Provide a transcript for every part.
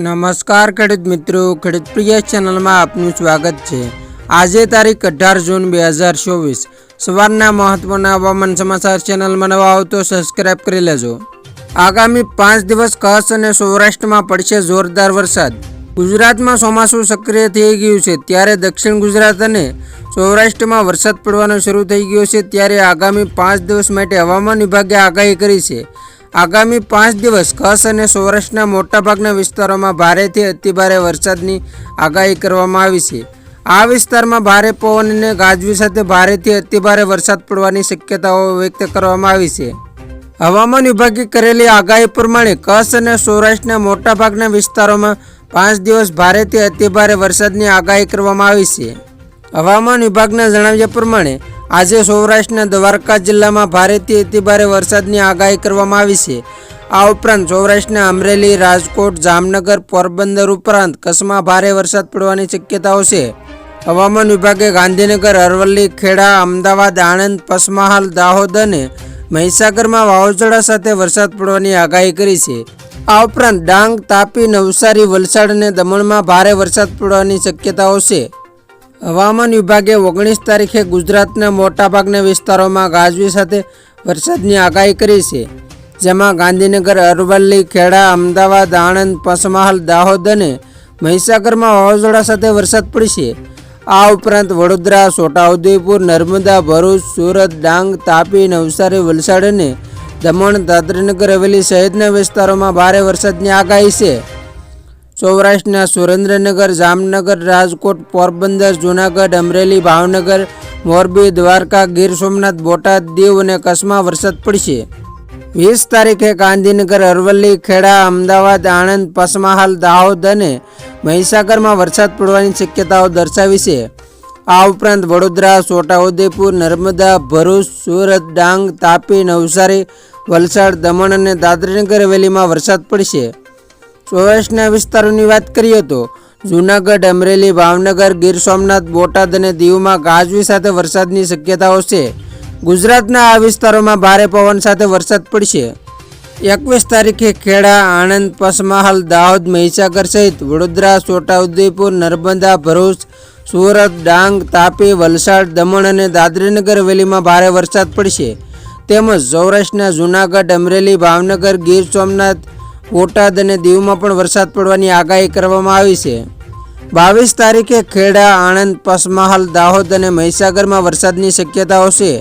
નમસ્કાર ખેડૂત મિત્રો, ખેડૂત પ્રિય ચેનલમાં આપનું સ્વાગત છે. આજે તારીખ અઢાર જૂન બે હજાર ચોવીસ. સવારના મહત્વના હવામાન સમાચાર ચેનલમાં નવા આવો તો સબસ્ક્રાઇબ કરી લેજો. આગામી પાંચ દિવસ કચ્છ અને સૌરાષ્ટ્રમાં પડશે જોરદાર વરસાદ. ગુજરાતમાં ચોમાસું સક્રિય થઈ ગયું છે, ત્યારે દક્ષિણ ગુજરાત અને સૌરાષ્ટ્રમાં વરસાદ પડવાનો શરૂ થઈ ગયો છે, ત્યારે આગામી પાંચ દિવસ માટે હવામાન વિભાગે આગાહી કરી છે. આગામી પાંચ દિવસ કચ્છ અને સૌરાષ્ટ્રના મોટાભાગના વિસ્તારોમાં ભારેથી અતિભારે વરસાદની આગાહી કરવામાં આવી છે. આ વિસ્તારમાં ભારે પવન અને ગાજવી સાથે ભારેથી અતિભારે વરસાદ પડવાની શક્યતાઓ વ્યક્ત કરવામાં આવી છે. હવામાન વિભાગે કરેલી આગાહી પ્રમાણે કચ્છ અને સૌરાષ્ટ્રના મોટાભાગના વિસ્તારોમાં પાંચ દિવસ ભારેથી અતિભારે વરસાદની આગાહી કરવામાં આવી છે. હવામાન વિભાગના જણાવ્યા પ્રમાણે આજે સૌરાષ્ટ્રના દ્વારકા જિલ્લામાં ભારેથી અતિભારે વરસાદની આગાહી કરવામાં આવી છે. આ ઉપરાંત સૌરાષ્ટ્રના અમરેલી, રાજકોટ, જામનગર, પોરબંદર ઉપરાંત કચ્છમાં ભારે વરસાદ પડવાની શક્યતાઓ છે. હવામાન વિભાગે ગાંધીનગર, અરવલ્લી, ખેડા, અમદાવાદ, આણંદ, પસમહાલ, દાહોદ અને મહીસાગરમાં વાવાઝોડા સાથે વરસાદ પડવાની આગાહી કરી છે. આ ઉપરાંત ડાંગ, તાપી, નવસારી, વલસાડ અને દમણમાં ભારે વરસાદ પડવાની શક્યતાઓ છે. હવામાન વિભાગે ઓગણીસ તારીખે ગુજરાતના મોટાભાગના વિસ્તારોમાં ગાજવી સાથે વરસાદની આગાહી કરી છે. જેમાં ગાંધીનગર, અરવલ્લી, ખેડા, અમદાવાદ, આણંદ, પંચમહાલ, દાહોદ અને મહીસાગરમાં વાવાઝોડા સાથે વરસાદ પડશે આ ઉપરાંત વડોદરા, છોટાઉદેપુર, નર્મદા, ભરૂચ, સુરત, ડાંગ, તાપી, નવસારી, વલસાડ અને દમણ, દાદરાનગર હવેલી સહિતના વિસ્તારોમાં ભારે વરસાદની આગાહી છે. સૌરાષ્ટ્રના સુરેન્દ્રનગર, જામનગર, રાજકોટ, પોરબંદર, જૂનાગઢ, અમરેલી, ભાવનગર, મોરબી, દ્વારકા, ગીર સોમનાથ, બોટાદ, દીવ અને કચ્છમાં વરસાદ પડશે. વીસ તારીખે ગાંધીનગર, અરવલ્લી, ખેડા, અમદાવાદ, આણંદ, પસમહાલ, દાહોદ અને મહીસાગરમાં વરસાદ પડવાની શક્યતાઓ દર્શાવી છે. આ ઉપરાંત વડોદરા, છોટાઉદેપુર, નર્મદા, ભરૂચ, સુરત, ડાંગ, તાપી, નવસારી, વલસાડ, દમણ અને દાદરીનગર હવેલીમાં વરસાદ પડશે. સૌરાષ્ટ્રના વિસ્તારોની વાત કરીએ તો જૂનાગઢ, અમરેલી, ભાવનગર, ગીર સોમનાથ, બોટાદ અને દીવમાં ગાજવી સાથે વરસાદની શક્યતાઓ છે. ગુજરાતના આ વિસ્તારોમાં ભારે પવન સાથે વરસાદ પડશે. એકવીસ તારીખે ખેડા, આણંદ પંચમહાલ દાહોદ, મહીસાગર સહિત વડોદરા, છોટાઉદેપુર, નર્મદા, ભરૂચ, સુરત, ડાંગ, તાપી, વલસાડ, દમણ અને દાદરીનગર હવેલીમાં ભારે વરસાદ પડશે. તેમજ સૌરાષ્ટ્રના જૂનાગઢ, અમરેલી, ભાવનગર, ગીર સોમનાથ બોટાદ અને દીવમાં પણ વરસાદ પડવાની આગાહી કરવામાં આવી છે. બાવીસ તારીખે ખેડા, આણંદ, પસમહાલ, દાહોદ અને મહીસાગરમાં વરસાદની શક્યતાઓ છે.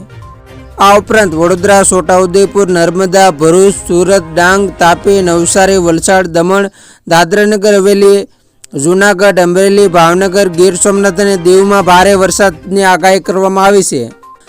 આ ઉપરાંત વડોદરા, છોટાઉદેપુર, નર્મદા, ભરૂચ, સુરત, ડાંગ, તાપી, નવસારી, વલસાડ, દમણ, દાદરાનગર, હવેલી, જૂનાગઢ, અમરેલી, ભાવનગર, ગીર સોમનાથ અને દીવમાં ભારે વરસાદની આગાહી કરવામાં આવી છે.